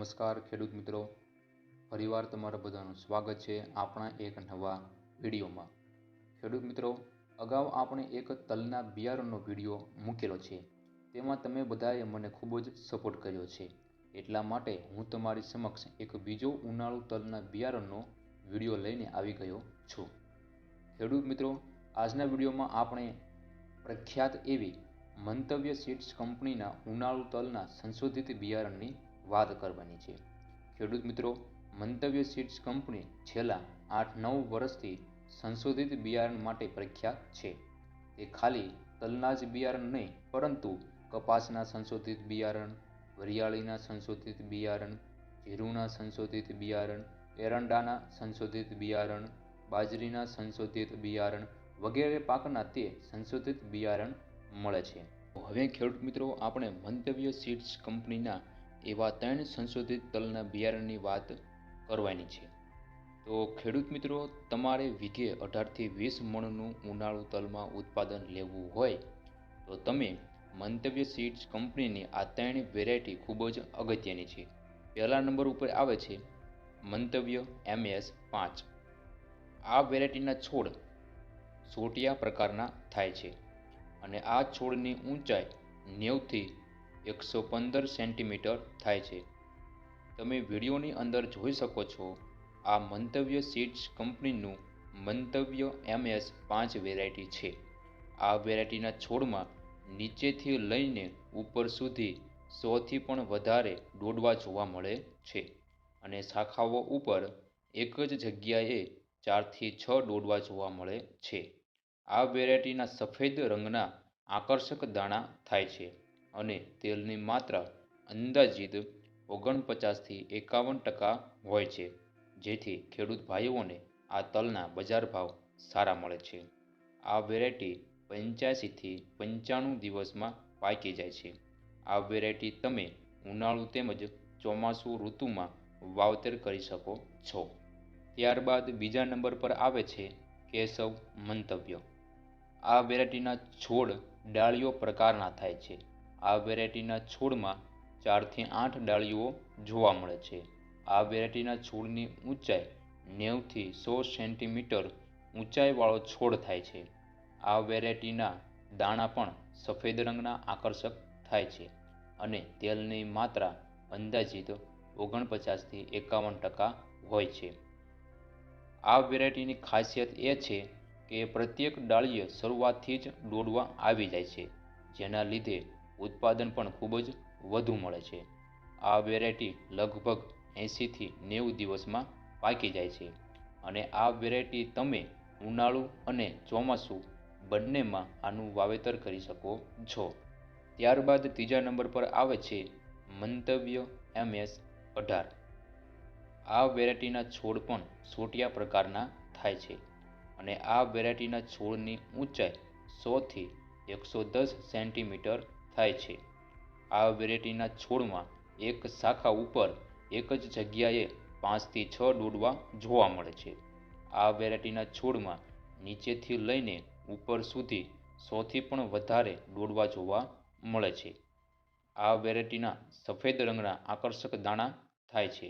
નમસ્કાર ખેડૂત મિત્રો. ફરીવાર તમારા બધાનું સ્વાગત છે આપણા એક નવા વિડીયોમાં. ખેડૂત મિત્રો, અગાઉ આપણે એક તલના બિયારણનો વીડિયો મૂકેલો છે. તેમાં તમે બધાએ મને ખૂબ જ સપોર્ટ કર્યો છે. એટલા માટે હું તમારી સમક્ષ એક બીજો ઉનાળુ તલના બિયારણનો વીડિયો લઈને આવી ગયો છું. ખેડૂત મિત્રો, આજના વિડીયોમાં આપણે પ્રખ્યાત એવી મંતવ્ય સીડ્સ કંપનીના ઉનાળુ તલના સંશોધિત બિયારણની વાત કરવાની છે. ખેડૂત મિત્રો, મંતવ્ય સીડ્સ કંપની છેલ્લા આઠ નવ વર્ષથી સંશોધિત બિયારણ માટે પ્રખ્યાત છે. તે ખાલી તલના જ બિયારણ નહીં, પરંતુ કપાસના સંશોધિત બિયારણ, વરિયાળીના સંશોધિત બિયારણ, જીરુના સંશોધિત બિયારણ, એરંડાના સંશોધિત બિયારણ, બાજરીના સંશોધિત બિયારણ વગેરે પાકના તે સંશોધિત બિયારણ મળે છે. હવે ખેડૂત મિત્રો, આપણે મંતવ્ય સીડ્સ કંપનીના એવા ત્રણ સંશોધિત તલના બિયારણની વાત કરવાની છે. તો ખેડૂત મિત્રો, તમારે વીઘે અઢારથી વીસ મણનું ઉનાળુ તલમાં ઉત્પાદન લેવું હોય, તો તમે મંતવ્ય સીડ્સ કંપનીની આ ત્રણ વેરાયટી ખૂબ જ અગત્યની છે. પહેલા નંબર ઉપર આવે છે મંતવ્ય એમએસ પાંચ. આ વેરાયટીના છોડ સોટિયા પ્રકારના થાય છે અને આ છોડની ઊંચાઈ નેવથી એકસો પંદર સેન્ટીમીટર થાય છે. તમે વિડીયોની અંદર જોઈ શકો છો, આ મંતવ્ય સીડ્સ કંપનીનું મંતવ્ય એમએસ પાંચ વેરાયટી છે. આ વેરાયટીના છોડમાં નીચેથી લઈને ઉપર સુધી સોથી પણ વધારે ડોડવા જોવા મળે છે અને શાખાઓ ઉપર એક જ જગ્યાએ ચારથી છ ડોડવા જોવા મળે છે. આ વેરાયટીના સફેદ રંગના આકર્ષક દાણા થાય છે. અને તેલની માત્રા અંદાજિત ઓગણપચાસથી એકાવન ટકા હોય છે, જેથી ખેડૂત ભાઈઓને આ તલના બજાર ભાવ સારા મળે છે. આ વેરાયટી પંચ્યાસીથી પંચાણું દિવસમાં પાકી જાય છે. આ વેરાયટી તમે ઉનાળુ તેમજ ચોમાસું ઋતુમાં વાવતર કરી શકો છો. ત્યારબાદ બીજા નંબર પર આવે છે કેશવ મંતવ્ય. આ વેરાયટીના છોડ ડાળીઓ પ્રકારના થાય છે. આ વેરાયટીના છોડમાં ચારથી આઠ ડાળીઓ જોવા મળે છે. આ વેરાયટીના છોડની ઊંચાઈ નેવથી સો સેન્ટીમીટર ઊંચાઈવાળો છોડ થાય છે. આ વેરાયટીના દાણા પણ સફેદ રંગના આકર્ષક થાય છે અને તેલની માત્રા અંદાજિત ઓગણપચાસથી એકાવન ટકા હોય છે. આ વેરાયટીની ખાસિયત એ છે કે પ્રત્યેક ડાળીએ શરૂઆતથી જ દોડવા આવી જાય છે, જેના લીધે ઉત્પાદન પણ ખૂબ જ વધુ મળે છે. આ વેરાયટી લગભગ એંશીથી નેવું દિવસમાં પાકી જાય છે અને આ વેરાયટી તમે ઉનાળુ અને ચોમાસું બંનેમાં આનું વાવેતર કરી શકો છો. ત્યારબાદ ત્રીજા નંબર પર આવે છે મંતવ્ય એમએસ અઢાર. આ વેરાયટીના છોડ પણ સોટિયા પ્રકારના થાય છે અને આ વેરાયટીના છોડની ઊંચાઈ સોથી એકસો દસ સેન્ટીમીટર થાય છે. આ વેરાયટીના છોડમાં એક શાખા ઉપર એક જ જગ્યાએ પાંચથી છ ડોડવા જોવા મળે છે. આ વેરાયટીના છોડમાં નીચેથી લઈને ઉપર સુધી સોથી પણ વધારે ડોડવા જોવા મળે છે. આ વેરાયટીના સફેદ રંગના આકર્ષક દાણા થાય છે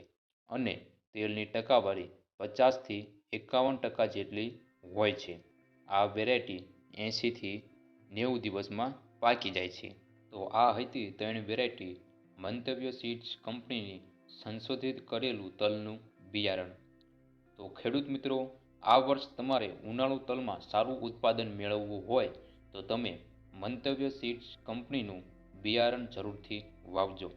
અને તેલની ટકાવારી પચાસથી એકાવન ટકા જેટલી હોય છે. આ વેરાયટી એંશીથી નેવું દિવસમાં પાકી જાય છે. તો આ હતી ત્રણ વેરાયટી મંતવ્ય સીડ્સ કંપનીની સંશોધિત કરેલું તલનું બિયારણ. તો ખેડૂત મિત્રો, આ વર્ષ તમારે ઉનાળુ તલમાં સારું ઉત્પાદન મેળવવું હોય તો તમે મંતવ્ય સીડ્સ કંપનીનું બિયારણ જરૂરથી વાવજો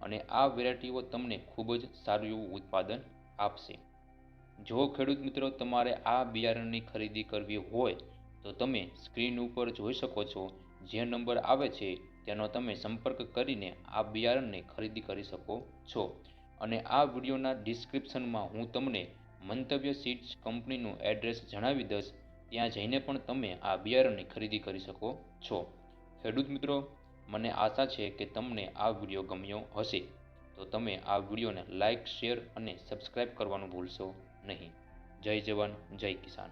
અને આ વેરાયટીઓ તમને ખૂબ જ સારું એવું ઉત્પાદન આપશે. જો ખેડૂત મિત્રો તમારે આ બિયારણની ખરીદી કરવી હોય તો તમે સ્ક્રીન ઉપર જોઈ શકો છો, જે નંબર આવે છે તેનો તમે સંપર્ક કરીને આ બિયારણને ખરીદી કરી શકો છો. અને આ વિડીયોના ડિસ્ક્રિપ્શનમાં હું તમને મંતવ્ય સીડ્સ કંપનીનું એડ્રેસ જણાવી દઈશ. ત્યાં જઈને પણ તમે આ બિયારણની ખરીદી કરી શકો છો. ખેડૂત મિત્રો, મને આશા છે કે તમને આ વીડિયો ગમ્યો હશે. તો તમે આ વિડીયોને લાઇક શેર અને સબસ્ક્રાઇબ કરવાનું ભૂલશો નહીં. જય જવાન, જય કિસાન.